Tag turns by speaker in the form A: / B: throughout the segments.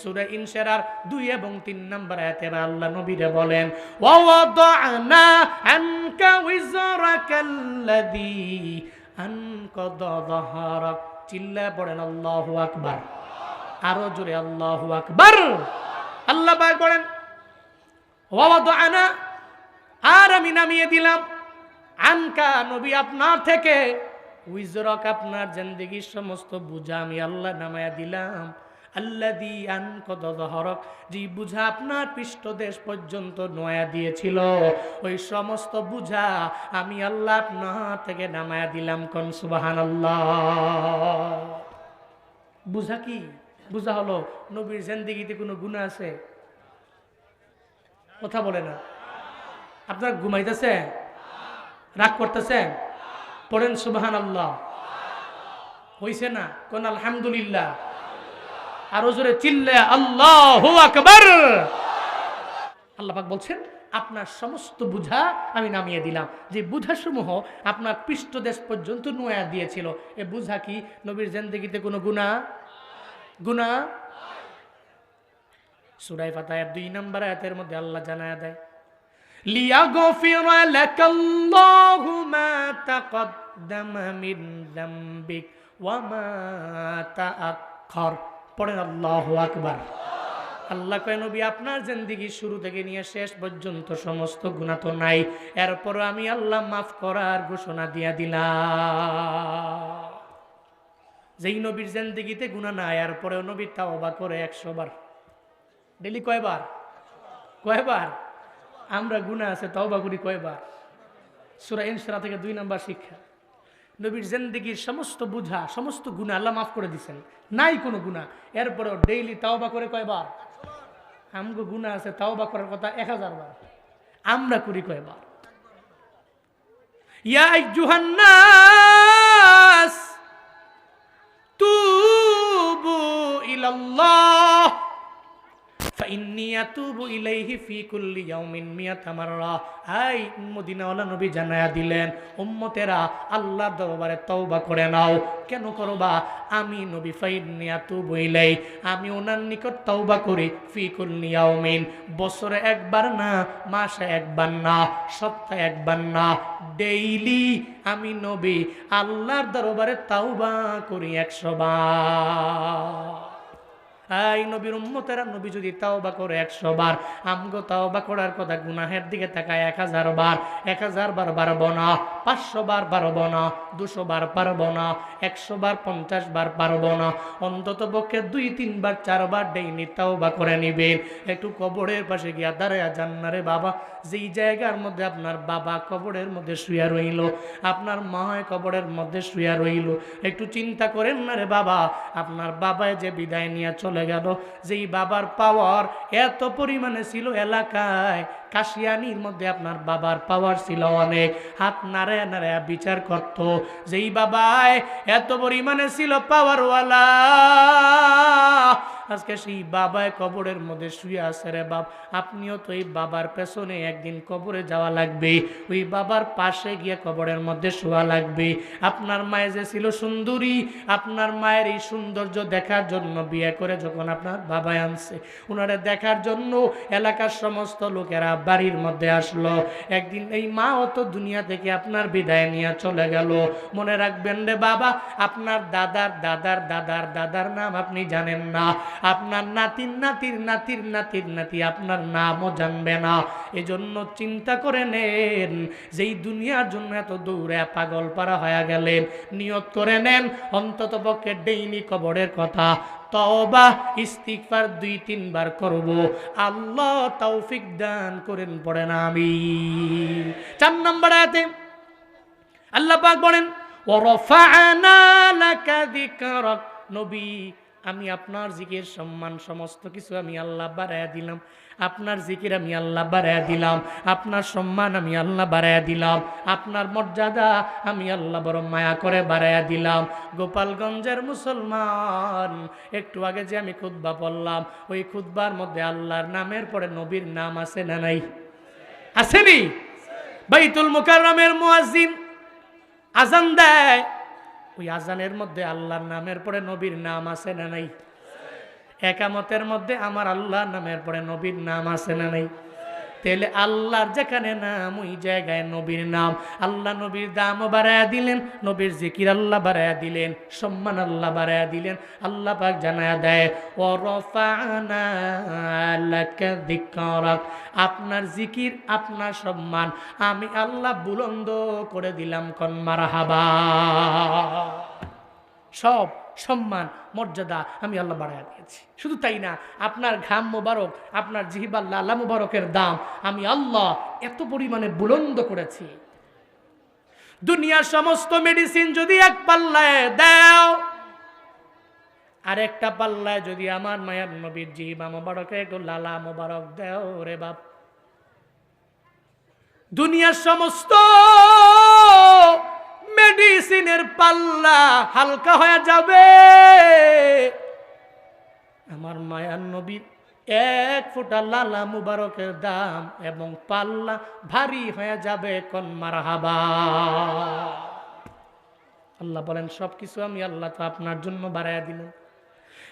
A: সূরা ইনশিরার দুই এবং তিন নম্বর আয়াতে আল্লাহ নবীরে বলেন, ওয়াওয়াদানা আনকা উইজরাকাল্লাযী আনকাদা যাহারাক পড়েন, আল্লাহু আকবার। আরও জোরে, আল্লাহু আকবার। আল্লাহ পাক বলেন, ওয়াওয়াদানা আর আমি নামিয়ে দিলাম। আনকা নবী আপনার থেকে, উইজরক আপনার জিন্দগির সমস্ত বুঝা আমি আল্লাহ নামায়া দিলাম। আল্লাদি আনকদ হরক যে বুঝা আপনার পৃষ্ঠদেশ পর্যন্ত নয়া দিয়েছিল, ওই সমস্ত বুঝা আমি আল্লাহ আপনার থেকে নামায়া দিলাম কন সুবাহান বুঝা কি? বুঝা হলো, নবীর জিন্দগিতে কোনো গুণা আছে? কথা বলে না। আপনার ঘুমাইতেছে? রাগ করতেছেন পড়েন সুবাহান আল্লাহ হইছে না? কোন, আলহামদুলিল্লাহ। আর ওজোরে চিল্লে, আল্লাহ আকবর! আল্লাহাক বলছেন, আপনার সমস্ত বুঝা আমি নামিয়ে দিলাম। যে বুঝাসমূহ আপনার পৃষ্ঠ দেশ পর্যন্ত নোয়া দিয়েছিল, এ বুঝা কি নবীর জেন্দিগিতে কোনো গুণা গুণা সুরাই ফাতায় দুই নম্বর আয়াতের মধ্যে আল্লাহ জানা দেয় লিয়া গফির লাকাল্লাহু মা তাকদ্দাম মিন যামবিক ওয়া মা তাআখার পড়েন, আল্লাহ আকবার। আল্লাহ কয়, নবী, আপনার জিন্দিগি শুরু থেকে নিয়ে শেষ পর্যন্ত সমস্ত গুণা তো নাই। এরপরও আমি আল্লাহ মাফ করার ঘোষণা দিয়া দিলাম। যেই নবীর জিন্দিগিতে গুণা নাই, এরপরেও নবী তাওবা করে একশো বার। ডেলি কয়বার? কয়বার? আমরা গুণা আছে, তওবা করি কয়বার? সুরা ইনসরা থেকে দুই নাম্বার শিক্ষা। নবীর জিন্দিগির সমস্ত বুঝা, সমস্ত গুণা আল্লাহ মাফ করে দিছেন নাই কোনো গুণা। এরপরেও ডেইলি তাওবা করে কয়বার? আমগো গুণা আছে তাওবা করার কথা এক হাজার বার। আমরা করি কয়বার? ইয়া আইয়ুহান্নাস তুবু ইলাল্লাহ। নবী জানায়া দিলেন আল্লাহর করে নাও। কেন আমি নবী ফাইন্নি আতুবু ইলাই। আমি ওনার নিকট তওবা করি ফি কুল্লি ইয়াউমিন। বছরে একবার না, মাসে একবার না, সপ্তাহে একবার না, ডেইলি আমি নবী আল্লাহর দরবারে তওবা করি একশো বার। এই নবীর উম্মতেরা, নবী যদি তাওবা করে একশো বার, আমগো তাওবা করার কথা গুনাহের দিকে তাকায় এক হাজার বার, এক হাজার বার পারব না, পাঁচশো বার পারব না, দুশো বার পারব না, একশো বার, পঞ্চাশ বার পারব না, অন্তত পক্ষে দুই তিনবার চারবার ডেইনি তাওবা করে নিবেন। একটু কবরের পাশে গিয়া দাঁড়ায় যান না রে বাবা, যেই জায়গার মধ্যে আপনার বাবা কবরের মধ্যে শুয়া রইল, আপনার মা কবরের মধ্যে শুয়া রইল, একটু চিন্তা করেন না রে বাবা, আপনার বাবায় যে বিদায় নিয়ে চলে গেল। যেই বাবার পাওয়ার এত পরিমাণে ছিল এলাকায়, কাশিয়ানির মধ্যে আপনার বাবার পাওয়ার ছিল অনেক। হাত নাড়ে নাড়ে বিচার করত। যেই বাবায় এত পরিমাণে ছিল পাওয়ারওয়ালা আজকে সেই বাবায় কবরের মধ্যে শুয়ে আছে রে বাপ। আপনিও তো এই বাবার পেছনে একদিন কবরে যাওয়া লাগবে। ওই বাবার পাশে গিয়ে কবরের মধ্যে শোয়া লাগবে। আপনার মায়ের যে ছিল সুন্দরী, আপনার মায়ের এই সৌন্দর্য দেখার জন্য বিয়ে করে যখন আপনার বাবায় আনছে। ওনারা দেখার জন্য এলাকার সমস্ত লোকেরা বাড়ির মধ্যে আসলো। একদিন এই মা অত দুনিয়া থেকে আপনার বিদায় নিয়ে চলে গেল। মনে রাখবেন রে বাবা, আপনার দাদার দাদার দাদার দাদার নাম আপনি জানেন না। আপনার নাতির নাতির নাতির নাতির নাতি আপনার নামও জানবে না। এজন্য চিন্তা করে নেন, যেই দুনিয়ার জন্য এত দৌড়ে পাগল পারা হয়ে গেলেন, নিয়ত করে নেন, অন্তত পক্ষে ডেইনি কবরের কথা। তবা ইস্তিকফার দুই, তিনবার করব। আল্লাহ তৌফিক দান করেন, পড়েন আমি চার নম্বর আয়াতে আল্লাহ পাক বলেন ওরফানা লাকা যিকরাক নবী আমি আপনার জিকির সম্মান সমস্ত কিছু আমি আল্লাহ বাড়াইয়া দিলাম। আপনার জিকির আমি আল্লাহ বাড়াইয়া দিলাম। আপনার সম্মান আমি আল্লাহ বাড়াইয়া দিলাম। আপনার মর্যাদা আমি আল্লাহ বড় মায়া করে বাড়াইয়া দিলাম। গোপালগঞ্জের মুসলমান, একটু আগে যে আমি খুদ্া পড়লাম, ওই খুদ্বার মধ্যে আল্লাহর নামের পরে নবীর নাম আছে না নাই? আসেনি বাইতুল মুকাররমের মুয়াজ্জিন আজান দেয়। ওই আজানের মধ্যে আল্লাহর নামের পরে নবীর নাম আছে না নাই? একামতের মধ্যে আমার আল্লাহ নামের পরে নবীর নাম আছে না নাই? তাহলে আল্লাহর যেখানে নাম, ওই জায়গায় নবীর নাম। আল্লাহ নবীর দামও বাড়ায়া দিলেন, নবীর জিকির আল্লাহ বাড়ায়া দিলেন, সম্মান আল্লাহ বাড়ায়া দিলেন। আল্লাহ পাক জানায়া দেয় আপনার জিকির, আপনার সম্মান, আমি আল্লাহ বুলন্দ করে দিলাম কন মারহাবা সব সম্মান, মর্যাদা আমি আল্লাহ বাড়ায় দিয়েছি। শুধু তাই না, আপনার ঘাম মোবারক, আপনার জিহিবাল্লা আল্লাহ মুবারকের দাম আমি আল্লাহ এত পরিমাণে বুলন্দ করেছি। দুনিয়ার সমস্ত মেডিসিন যদি এক পাল্লায় দাও আর একটা পাল্লায় যদি আমার মায়ের নবীর জিহিবা মোবারকে একটু লালা মোবারক দেও রে বাপ। দুনিয়ার সমস্ত মেডিসিনের পাল্লা হালকা হয়ে যাবে। আমার মায়ার নবীর এক ফোঁটা লালা মুবারকের দাম এবং পাল্লা ভারী হয়ে যাবে কন মারহাবা। আল্লাহ বলেন সব কিছু আমি আল্লাহ তো আপনার জন্য বাড়াইয়া দিলাম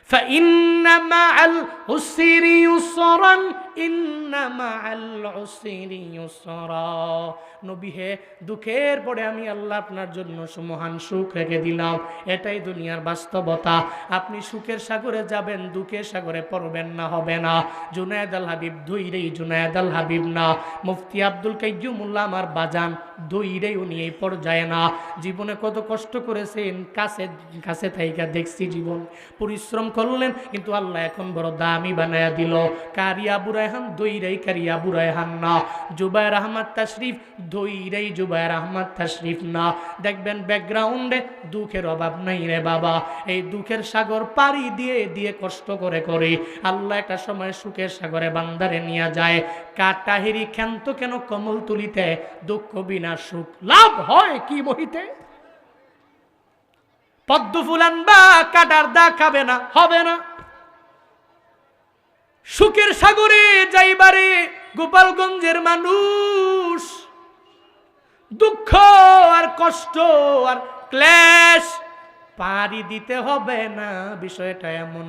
A: فإن مع العسر يسرا إن مع العسر يسرا নবী হে দুঃখের পরে আমি আল্লাহ আপনার জন্য সুমহান সুখ রেখে দিলাম এটাই দুনিয়ার বাস্তবতা আপনি সুখের সাগরে যাবেন দুঃখের সাগরে পড়বেন না হবে না জুনায়দ আল হাবিব দুইরেই জুনায়দ আল হাবিব না মুফতি আব্দুল কাইজুমুল্লাহ আমার বাজান দুইরেই উনি এই পর্যায়ে না। জীবনে কত কষ্ট করেছেন, কাছে কাছে থাইকা দেখছি জীবন। পরিশ্রম করলেন, কিন্তু আল্লাহ এখন বড় দামি বানায়া দিল। কারিয়া বুরাইহান দইরাই কারিয়া বুরাইহান না। জুবাইর আহমদ তাশরিফ, দইরাই জুবাইর আহমদ তাশরিফ না। দেখবেন ব্যাকগ্রাউন্ডে দুঃখের অভাব নাই রে বাবা। এই দুঃখের সাগর পাড়ি দিয়ে দিয়ে কষ্ট করে করে। আল্লাহ একটা সময় সুখের সাগরে বান্দারে নিয়ে যায়। কাটাহিরি ক্ষান্ত কেন কমল তুলিতে? দুঃখ বিনা সুখ লাভ হয় কি মহিতে? পদ্ম ফুল বা কাটার দা খাবে না, হবে না। সুখের সাগরে যাইবারে গোপালগঞ্জের মানুষ, দুঃখ আর কষ্ট আর ক্লেশ পাড়ি দিতে হবে না, বিষয়টা এমন।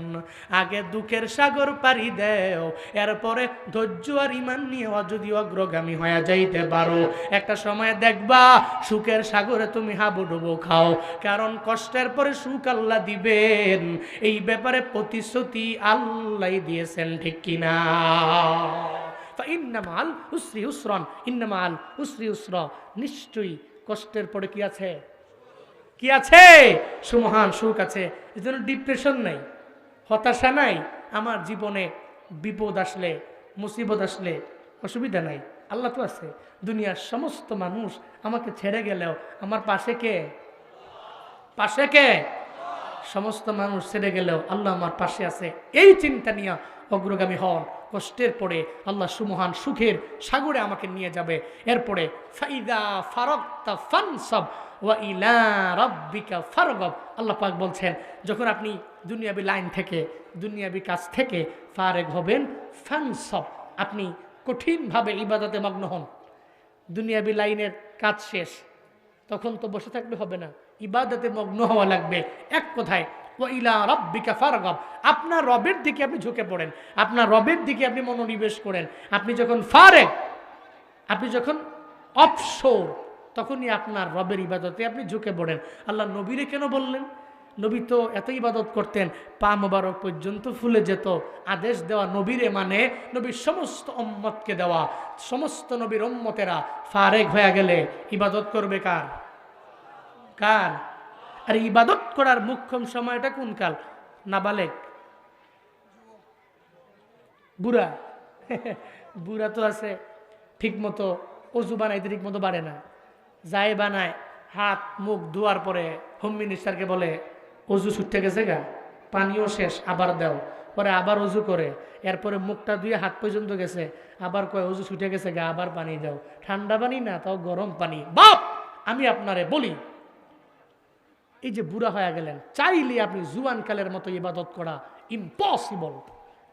A: আগে দুঃখের সাগর পাড়ি দেও, এরপরে ধৈর্য আর ইমান নিয়ে যদি অগ্রগামী হয়ে যাইতে পারো। একটা সময় দেখবা, সুখের সাগরে তুমি হাবুডুবু খাও, কারণ কষ্টের পরে সুখ আল্লাহ দিবেন। এই ব্যাপারে প্রতিশ্রুতি আল্লাহ দিয়েছেন, ঠিক কিনা? ইন্নামাল উসরি উসরন ইন্নামাল উসরি উসর। নিশ্চয়ই কষ্টের পরে কি আছে? কি আছে? সুমহান সুখ আছে। এই জন্য ডিপ্রেশন নাই, হতাশা নাই। আমার জীবনে বিপদ আসলে, মুসিবত আসলে, অসুবিধা নাই। আল্লাহ তো আছে। দুনিয়ার সমস্ত মানুষ আমাকে ছেড়ে গেলেও আমার পাশে কে? পাশে কে? সমস্ত মানুষ ছেড়ে গেলেও আল্লাহ আমার পাশে আছে। এই চিন্তা নিয়ে অগ্রগামী হন। কষ্টের পরে আল্লাহ সুমহান সুখের সাগরে আমাকে নিয়ে যাবে। এরপরে, ফাইদা ফারক্তা ফানসব ওয়া ফারগব। আল্লাহ পাক বলছেন, যখন আপনি দুনিয়াবি লাইন থেকে, দুনিয়াবি কাজ থেকে ফারেক হবেন, ফানসব, আপনি কঠিনভাবে ইবাদতে মগ্ন হন। দুনিয়াবি লাইনের কাজ শেষ, তখন তো বসে থাকলে হবে না। ইবাদতে মগ্ন হওয়া লাগবে। এক কথায় ইলা রব্বিকা ফারগব। আপনার রবের দিকে আপনি ঝুঁকে পড়েন। আপনার রবের দিকে আপনি মনোনিবেশ করেন। আপনি যখন ফারেক, আপনি যখন অপসোর তখনই আপনার রবের ইবাদতে আপনি ঝুঁকে পড়েন। আল্লাহ নবীরে কেন বললেন? নবী তো এত ইবাদত করতেন, পা মোবারক পর্যন্ত ফুলে যেত। আদেশ দেওয়া নবীরে মানে নবীর সমস্ত অম্মতকে দেওয়া। সমস্ত নবীর অম্মতেরা ফারেক হয়ে গেলে ইবাদত করবে কার? কার? আর ইবাদত করার মুখ্যম সময়টা কোন কাল? নাবালেক। বুড়া। বুড়া তো আছে ঠিক মতো অজু বানাইতে ঠিক মতো বাড়ে না। যাই বানায়, হাত, মুখ ধোয়ার পরে হোম মিনিস্টারকে বলে, অজু ছুটতে গেছে গা, পানিও শেষ, আবার দাও। পরে আবার অজু করে, এরপরে মুখটা ধুয়ে হাত পর্যন্ত গেছে। আবার কয়, অজু ছুটে গেছে গা, আবার পানি দাও। ঠান্ডা পানি না, তাও গরম পানি। বাপ! আমি আপনারে বলি এই যে বুড়া হয়ে গেলেন, চাইলে আপনি জুয়ান কালের মতো ইবাদত করা ইম্পসিবল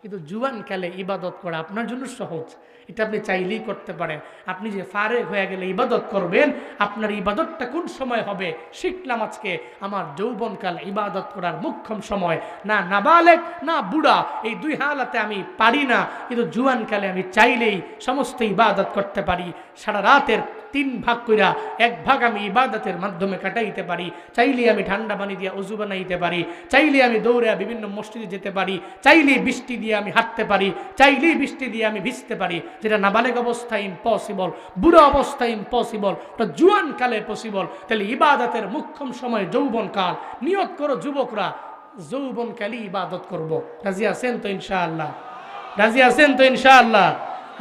A: কিন্তু জুয়ানকালে ইবাদত করা আপনার জন্য সহজ। এটা আপনি চাইলেই করতে পারেন। আপনি যে ফারেক হয়ে গেলে ইবাদত করবেন, আপনার ইবাদতটা কোন সময় হবে? শিখলাম আজকে আমার যৌবনকাল ইবাদত করার মুখ্যম সময়। না নাবালেক, না বুড়া, এই দুই হালাতে আমি পারি না। কিন্তু জুয়ানকালে আমি চাইলেই সমস্ত ইবাদত করতে পারি। সারা রাতের তিন ভাগ কইরা এক ভাগ আমি ইবাদতের মাধ্যমে কাটাইতে পারি। চাইলে আমি ঠান্ডা পানি দিয়ে অজু বানাইতে পারি। চাইলে আমি দৌড়ে বিভিন্ন মসজিদে যেতে পারি। চাইলে বৃষ্টি দিয়ে আমি হাঁটতে পারি। চাইলেই বৃষ্টি দিয়ে আমি ভিজতে পারি। যেটা নাবালেক অবস্থায় ইম্পসিবল বুড়ো অবস্থায় ইম্পসিবল ওটা জুয়ান কালে পসিবল তাহলে ইবাদতের মুখ্যম সময় যৌবন কাল নিয়ত করো যুবকরা যৌবন কালে ইবাদত করব। রাজি আছেন তো ইনশাআল্লাহ? রাজি আছেন তো ইনশাআল্লাহ?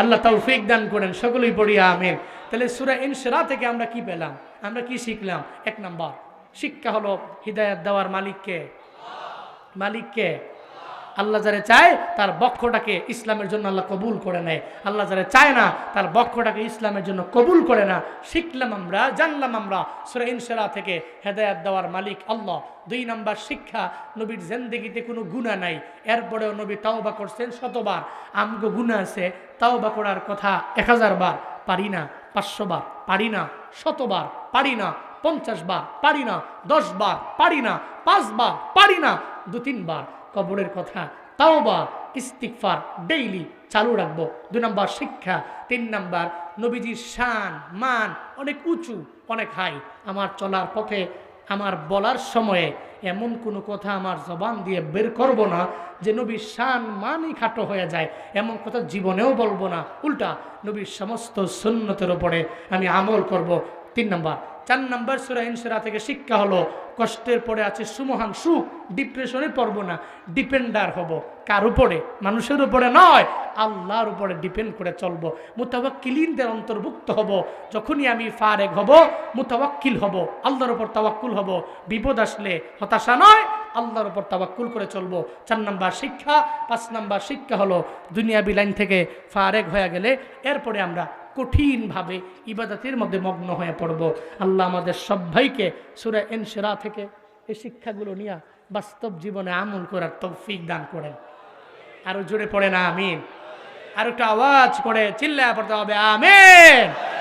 A: আল্লাহ তৌফিক দান করেন, সকলেই পড়ি আমের তাহলে সুরা ইনসরা থেকে আমরা কি পেলাম? আমরা কি শিখলাম? এক নাম্বার, শিক্ষা হলো হৃদায়ত দেওয়ার মালিককে। মালিককে। আল্লাহ যারা চায়, তার বক্ষটাকে ইসলামের জন্য আল্লাহ কবুল করে নেয়। আল্লাহ যারা চায় না, তার বক্ষটাকে ইসলামের জন্য কবুল করে না। শিখলাম আমরা, জানলাম আমরা, সুরা ইনসরা থেকে হেদায়াত দেওয়ার মালিক আল্লাহ। দুই নাম্বার শিক্ষা, নবীর জেন্দেগিতে কোনো গুণা নাই। এরপরেও নবী তাওবা করছেন শতবার। আমগো গুণা আছে, তাওবা করার কথা এক হাজার বার। পারি না, পাঁচশো বার। পারি না, শতবার। পারি না, পঞ্চাশ বার। পারি না, দশ বার। পারি না পাঁচবার পারি না দু তিনবার কবরের কথা। তাও বা ইস্তিকফার ডেইলি চালু রাখব। দুই নম্বর শিক্ষা, তিন নম্বর নবীজির শান, মান অনেক উঁচু, অনেক হাই। আমার চলার পথে, আমার বলার সময়ে এমন কোনো কথা আমার জবান দিয়ে বের করব না যে নবীর শান মানই খাটো হয়ে যায়। এমন কথা জীবনেও বলব না। উল্টা, নবীর সমস্ত সুন্নতের ওপরে আমি আমল করব। তিন নম্বর চার নম্বর সুরা ইনসুরা থেকে শিক্ষা হলো, কষ্টের পরে আছে সুমহান সুখ ডিপ্রেশনে পড়ব না ডিপেন্ডার হব। কার উপরে? মানুষের উপরে নয়, আল্লাহর উপরে ডিপেন্ড করে চলবো। মুতাবাক্কিলিনদের অন্তর্ভুক্ত হব, যখনই আমি ফারেক হব মুতাবাক্কিল হব, আল্লাহর উপর তাওয়াক্কুল হব। বিপদ আসলে হতাশা নয়, আল্লাহর উপর তাওয়াক্কুল করে চলবো। চার নাম্বার শিক্ষা, পাঁচ নাম্বার শিক্ষা হলো, দুনিয়াবি লাইন থেকে ফারেক হয়ে গেলে, এরপরে আমরা কঠিনভাবে ইবাদতের মধ্যে মগ্ন হয়ে পড়ব। আল্লাহ আমাদের সবাইকে সুরা এনসেরা থেকে এই শিক্ষাগুলো নিয়ে বাস্তব জীবনে আমল করার তৌফিক দান করেন। আরও জোরে পড়ে না, আমিন। আর একটা আওয়াজ করে, চিল্লায় পড়তে হবে, আমিন।